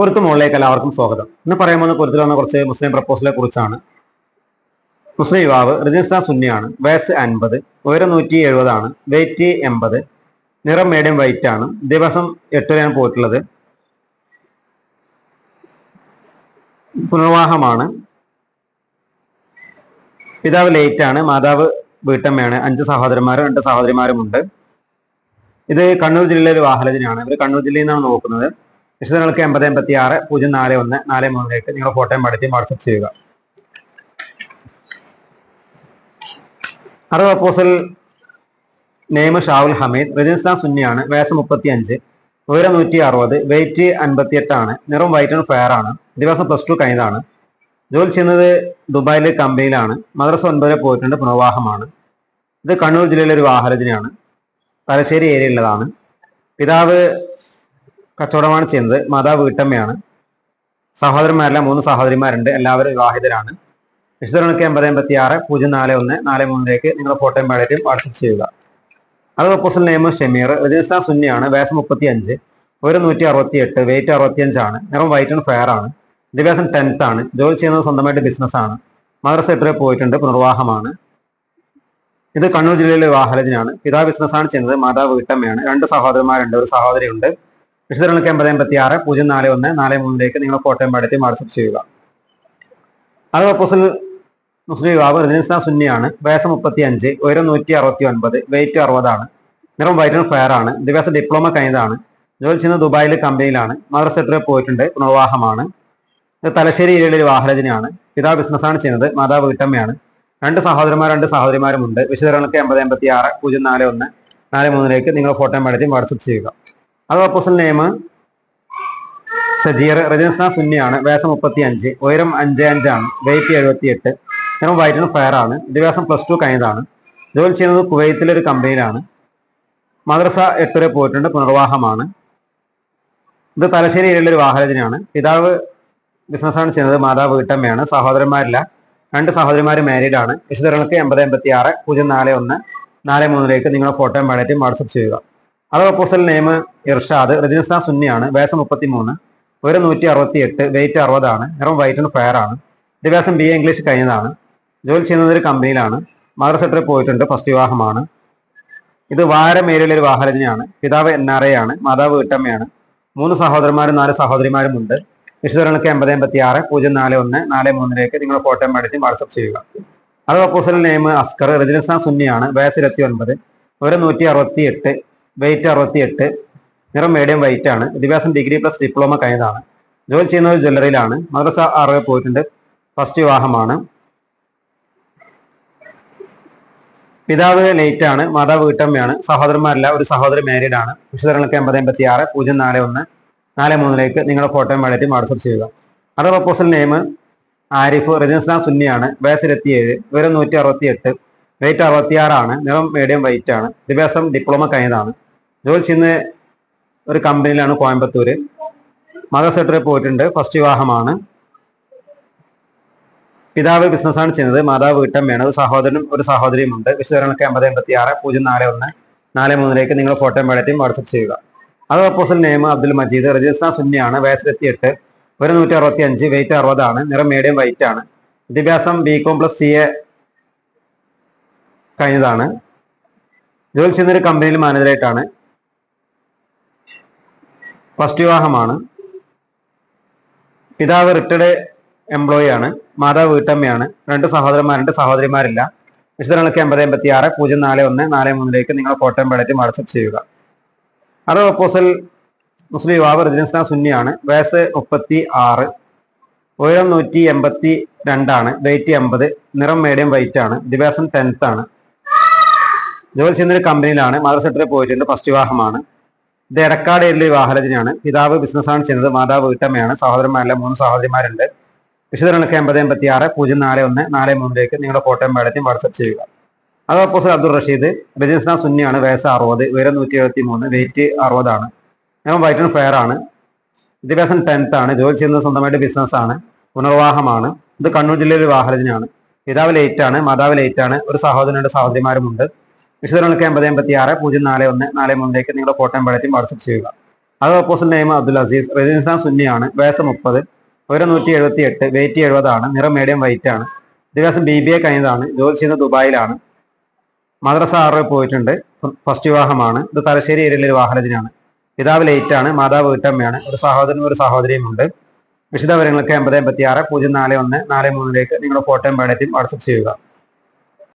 പൊരുത്ത് മുകളിലേക്ക് എല്ലാവർക്കും സ്വാഗതം. ഇന്ന് പറയാൻ പോകുന്ന പൊരുത്തിൽ വന്ന കുറച്ച് മുസ്ലിം പ്രപ്പോസലെ കുറിച്ചാണ്. മുസ്ലിം യുവാവ് റിജിസ്ട്ര സുന്നിയാണ് വയസ്സ് അൻപത് ഉയരം നൂറ്റി എഴുപതാണ് വെയിറ്റ് എൺപത് നിറം മീഡിയം വൈറ്റ് ആണ്. ദിവസം എട്ട് വരെയാണ് പോയിട്ടുള്ളത്. പുനർവാഹമാണ് പിതാവ് ലേറ്റ് ആണ് മാതാവ് വീട്ടമ്മയാണ് അഞ്ച് സഹോദരന്മാരും രണ്ട് സഹോദരിമാരുമുണ്ട് ഇത് കണ്ണൂർ ജില്ലയിലെ ഒരു വാഹനജനാണ് ഇവർ കണ്ണൂർ ജില്ലയിൽ നിന്നാണ് നോക്കുന്നത്. വിശദങ്ങൾക്ക് എൺപത് എൺപത്തി ആറ് പൂജ്യം നാല് ഒന്ന് നാല് മൂന്നിലേക്ക് നിങ്ങളുടെ ഫോട്ടോയും പഠിച്ച് വാട്സപ്പ് ചെയ്യുക. അറുപത് അപ്പോസൽ നെയ്മ് ഷാവുൽ ഹമീദ് റജിസ്ലാം സുന്നിയാണ് വയസ്സ് മുപ്പത്തി അഞ്ച് ഉയരം നൂറ്റി അറുപത് വെയിറ്റ് അൻപത്തി എട്ടാണ് നിറം വൈറ്റ് ആൻഡ് ഫെയർ ആണ് ദിവസം പ്ലസ് ടു കഴിഞ്ഞതാണ്. ജോലി ചെയ്യുന്നത് ദുബായിലെ കമ്പനിയിലാണ് മദ്രസ ഒൻപതിലെ പോയിട്ടുണ്ട് പുനർവാഹമാണ് ഇത് കണ്ണൂർ ജില്ലയിലെ ഒരു വാഹരജനയാണ് തലശ്ശേരി ഏരിയയിലുള്ളതാണ് പിതാവ് കച്ചവടമാണ് ചെയ്യുന്നത്. മാതാവ് വീട്ടമ്മയാണ്. സഹോദരന്മാരെല്ലാം മൂന്ന് സഹോദരിമാരുണ്ട്. എല്ലാവരും വിവാഹിതരാണ്. വിശദങ്ങൾക്ക് എൺപത് എൺപത്തി ആറ് പൂജ്യം നാല് ഒന്ന് നാല് മൂന്നിലേക്ക് നിങ്ങളുടെ ഫോട്ടോയും ബാലറ്റും വാട്സപ്പ് ചെയ്യുക. അത് പ്രപ്പോസൽ നെയിം ഷെമീർ രജിസ്റ്റർ സുന്നിയാണ് വയസ്സ് മുപ്പത്തി അഞ്ച് ഒരു നൂറ്റി അറുപത്തി എട്ട് വെയിറ്റ് അറുപത്തി അഞ്ചാണ് നിറം വൈറ്റ് ആൻഡ് ഫെയർ ആണ്. ദിവസം ടെൻത്ത് ആണ്. ജോലി ചെയ്യുന്നത് സ്വന്തമായിട്ട് ബിസിനസ് ആണ്. മദ്രസ എട്ടിൽ പോയിട്ടുണ്ട് പുനർവാഹമാണ് ഇത് കണ്ണൂർ ജില്ലയിലെ വാഹനജനാണ് പിതാ ബിസിനസ്സാണ് ചെയ്യുന്നത് മാതാവ് വീട്ടമ്മയാണ്. രണ്ട് സഹോദരന്മാരുണ്ട് ഒരു സഹോദരിയുണ്ട്. വിശദങ്ങൾക്ക് എൺപത് എൺപത്തി ആറ് പൂജ്യം നാല് ഒന്ന് നാല് മൂന്നിലേക്ക് നിങ്ങൾ ഫോട്ടോയും പാടത്തി വാട്സപ്പ് ചെയ്യുക. അത് ഒപ്പോസിൽ മുസ്ലിം യുവാവ് റജിനിസ്ന സുന്നിയാണ്. വയസ്സ് മുപ്പത്തി അഞ്ച് ഉയരം നൂറ്റി അറുപത്തി ഒൻപത് വെയിറ്റ് അറുപതാണ്. നിറം വൈറ്റ് ആൻഡ് ഫെയർ ആണ്. ദിവസ ഡിപ്ലോമ കഴിഞ്ഞതാണ്. ജോലി ചെയ്യുന്ന ദുബായിലെ കമ്പനിയിലാണ്. മദർ സെക്രട്ടറി പോയിട്ടുണ്ട്? പുനർവാഹമാണ് തലശ്ശേരി ഏരിയയിലെ ഒരു വാഹനജനാണ് പിതാവ് ബിസിനസ്സാണ് ചെയ്യുന്നത്. മാതാവ് വീട്ടമ്മയാണ്. രണ്ട് സഹോദരന്മാർ രണ്ട് സഹോദരിമാരുമുണ്ട് വിശദങ്ങൾക്ക് എൺപത് എൺപത്തി ആറ് പൂജ്യം നാല് ഒന്ന് നാല് മൂന്നിലേക്ക് നിങ്ങൾ ഫോട്ടോയും പാടത്തി വാട്സപ്പ് ചെയ്യുക. അത് അപ്പോസൽ നെയിം സജീർ രജനസ്ന സുന്നിയാണ് വേസം മുപ്പത്തി അഞ്ച് ഉയരം അഞ്ച് അഞ്ചാണ് വെയിറ്റ് എഴുപത്തി എട്ട് ഞാൻ ഫയർ ആണ്. ദിവസം പ്ലസ് ടു കഴിഞ്ഞതാണ്. ജോലി ചെയ്യുന്നത് കുവൈത്തിലെ ഒരു കമ്പനിയിലാണ് മദ്രസ എട്ട് വരെ പോയിട്ടുണ്ട് പുനർവാഹമാണ് ഇത് തലശ്ശേരി ഏരിയയിലെ ഒരു വാഹനജനാണ് പിതാവ് ബിസിനസ്സാണ് ചെയ്യുന്നത് മാതാവ് വീട്ടമ്മയാണ് സഹോദരന്മാരില്ല. രണ്ട് സഹോദരിമാർ മാരീഡാണ് വിശദങ്ങൾക്ക് എൺപത് എൺപത്തി ആറ് പൂജ്യം നാല് ഒന്ന് നാല് മൂന്നിലേക്ക് നിങ്ങളുടെ ഫോട്ടോയും പാടറ്റും വാട്സപ്പ് ചെയ്യുക. അത് പ്രപ്പോസൽ നെയിം ഇർഷാദ് റജിനിസ്ന സുന്നിയാണ് വയസ്സ് മുപ്പത്തി മൂന്ന് ഒരു നൂറ്റി അറുപത്തി എട്ട് വെയിറ്റ് അറുപതാണ് നിറം വൈറ്റ് ആൻഡ് ഫയർ ആണ്. വിദ്യാഭ്യാസം ബി എ ഇംഗ്ലീഷ് കഴിഞ്ഞതാണ്. ജോലി ചെയ്യുന്നത് ഒരു കമ്പനിയിലാണ് മദർ സെക്രട്ടറി പോയിട്ടുണ്ട് ഫസ്റ്റ് വിവാഹമാണ്. ഇത് വാരം ഏരിയയിലെ ഒരു വാഹരചനയാണ്. പിതാവ് എൻ ആർ എ ആണ് മാതാവ് വീട്ടമ്മയാണ്. മൂന്ന് സഹോദരന്മാരും നാല് സഹോദരിമാരും ഉണ്ട്. വിശദങ്ങൾക്ക് എൺപത് എൺപത്തി ആറ് പൂജ്യം നാല് ഒന്ന് നാല് മൂന്നിലേക്ക് നിങ്ങൾ ഫോട്ടോ എടുത്ത് വാട്സപ്പ് ചെയ്യുക. അത് പ്രപ്പോസൽ നെയിം അസ്കർ റജിനിസ്ന സുന്നിയാണ് വയസ്സ് ഇരുപത്തി ഒൻപത് ഒരു നൂറ്റി അറുപത്തി എട്ട് വെയിറ്റ് അറുപത്തി എട്ട് നിറം മീഡിയം വെയിറ്റ് ആണ്. വിദ്യാഭ്യാസം ഡിഗ്രി പ്ലസ് ഡിപ്ലോമ കഴിഞ്ഞതാണ്. ജോലി ചെയ്യുന്നത് ജ്വല്ലറിയിലാണ്. മദ്രസ ആറ് പോയിട്ടുണ്ട്. ഫസ്റ്റ് വിവാഹമാണ്. പിതാവ് ലേറ്റ് ആണ്. മാതാവ് വീട്ടമ്മയാണ്. സഹോദരന്മാരല്ല ഒരു സഹോദരി മാരീഡ് ആണ്. വിശദങ്ങൾക്ക് എൺപത് എൺപത്തി ആറ് പൂജ്യം നാല് ഒന്ന് നാല് മൂന്നിലേക്ക് നിങ്ങളുടെ ഫോട്ടോയും വളരെ വാട്സപ്പ് ചെയ്യുക. അടുത്ത പ്രപ്പോസൽ നെയിം ആരിഫ് റജിസ്ന സുന്നിയാണ്. വയസ്സ് ഇരുപത്തിയേഴ് വിവരം നൂറ്റി അറുപത്തി എട്ട് വെയിറ്റ് അറുപത്തിയാറാണ് നിറം മീഡിയം വെയിറ്റ് ആണ്. വിദ്യാഭ്യാസം ഡിപ്ലോമ കഴിഞ്ഞതാണ്. ജോലി ചെയ്യുന്ന ഒരു കമ്പനിയിലാണ് കോയമ്പത്തൂര്. മദർ സെക്രട്ടറി പോയിട്ടുണ്ട്. ഫസ്റ്റ് വിവാഹമാണ്. പിതാവ് ബിസിനസ്സാണ് ചെയ്യുന്നത്. മാതാവ് വീട്ടമ്മയാണ്. ഒരു സഹോദരനും ഒരു സഹോദരിയും ഉണ്ട് വിശദങ്ങൾക്ക് അമ്പത് എൺപത്തി ആറ് പൂജ്യം നാല് ഒന്ന് നാല് മൂന്നിലേക്ക് നിങ്ങൾ ഫോട്ടോയും പാടറ്റും വാട്സപ്പ് ചെയ്യുക. അത് അപ്പോസൽ നെയിം അബ്ദുൽ മജീദ് രജിസ്ട്ര സുന്നിയാണ് വയസ്സിലെത്തി എട്ട് ഒരു നൂറ്റി അറുപത്തി അഞ്ച് വെയിറ്റ് അറുപതാണ് നിറം മീഡിയം വൈറ്റ് ആണ്. വിദ്യാഭ്യാസം B com plus C A കഴിഞ്ഞതാണ്. ജോലി ചെയ്യുന്ന ഒരു കമ്പനിയിൽ മാനേജറായിട്ടാണ് ഫസ്റ്റ് വിവാഹമാണ്. പിതാവ് റിട്ടയർഡ് എംപ്ലോയി ആണ്. മാതാവ് വീട്ടമ്മയാണ്. രണ്ട് സഹോദരന്മാരുണ്ട് സഹോദരിമാരില്ല. വിശദങ്ങൾക്ക് എൺപത് എൺപത്തി ആറ് പൂജ്യം നാല് ഒന്ന് നാല് മൂന്നിലേക്ക് നിങ്ങൾ കോട്ടയം പേടറ്റും വാട്സപ്പ് ചെയ്യുക. അത് പ്രപ്പോസൽ മുസ്ലിം യുവാവ് റജിനിസ്ന സുന്നിയാണ്. വയസ്സ് മുപ്പത്തി ആറ് ഉയരം നൂറ്റി എൺപത്തി രണ്ടാണ് വെയിറ്റ് എൺപത് നിറം മീഡിയം വൈറ്റ് ആണ് ദിവസം ടെൻത്ത് ആണ്. ജോലി ചെയ്യുന്ന ഒരു കമ്പനിയിലാണ് മദർ സെക്ടറിൽ പോയിട്ടുണ്ട്. ഫസ്റ്റ് വിവാഹമാണ്. ഇത് എടക്കാട് ഏരിയയിലെ വിവാഹരചനയാണ് പിതാവ് ബിസിനസ്സാണ് ചെയ്യുന്നത് മാതാവ് വീട്ടമ്മയാണ് സഹോദരന്മാരല്ല മൂന്ന് സഹോദരിമാരുണ്ട്. വിശദങ്ങൾക്ക് എൺപത് എൺപത്തി ആറ് പൂജ്യം നാല് ഒന്ന് നാല് മൂന്നിലേക്ക് നിങ്ങളുടെ ഫോട്ടോയും പാടത്തും വാട്സപ്പ് ചെയ്യുക. അത് ഓപ്പോസിറ്റ് അബ്ദുൾ റഷീദ് ബജിസ്ന സുന്നിയാണ് വയസ്സ് അറുപത് ഉയരം നൂറ്റി എഴുപത്തി മൂന്ന് വെയിറ്റ് അറുപതാണ്. ഞാൻ വൈറ്റ് ആൻഡ് ഫെയർ ആണ് വിദ്യാഭ്യാസം ടെൻത്ത് ആണ്. ജോലി ചെയ്യുന്നത് സ്വന്തമായിട്ട് ബിസിനസ് ആണ് പുനർവാഹമാണ് ഇത് കണ്ണൂർ ജില്ലയിലെ വാഹനജനാണ് പിതാവ് ലേറ്റ് ആണ് മാതാവ് ലേറ്റ് ആണ്. ഒരു സഹോദരനുണ്ട് സഹോദരിമാരുമുണ്ട്. വിശദങ്ങൾക്ക് എൺപത് എൺപത്തി ആറ് പൂജ്യം നാല് ഒന്ന് നാല് മൂന്നിലേക്ക് നിങ്ങളുടെ കോട്ടയം പാടത്തും വാട്സപ്പ് ചെയ്യുക അത് opposite name Abdul Azeez residence സുന്നിയാണ് വയസ്സ് മുപ്പത് ഒരു നൂറ്റി എഴുപത്തി എട്ട് വെയിറ്റ് എഴുപതാണ് നിറം മീഡിയം വൈറ്റ് ആണ് ദിവസം ബി ബി എ കഴിഞ്ഞതാണ് ജോലി ചെയ്യുന്നത് ദുബായിലാണ് മദ്രസ ആറ് പോയിട്ടുണ്ട് ഫസ്റ്റ് വിവാഹമാണ് ഇത് തലശ്ശേരി ഏരിയയിലെ വാഹനത്തിനാണ് പിതാവ് ലേറ്റ് ആണ് മാതാവ് വീട്ടമ്മയാണ് ഒരു സഹോദരനും ഒരു സഹോദരിയും ഉണ്ട് വിശദവിവരങ്ങൾക്ക് എൺപത് എൺപത്തി ആറ് പൂജ്യം നാല് ഒന്ന് നാല് മൂന്നിലേക്ക് നിങ്ങളുടെ ഫോട്ടോയും ബയോഡേറ്റയും വാട്സപ്പ് ചെയ്യുക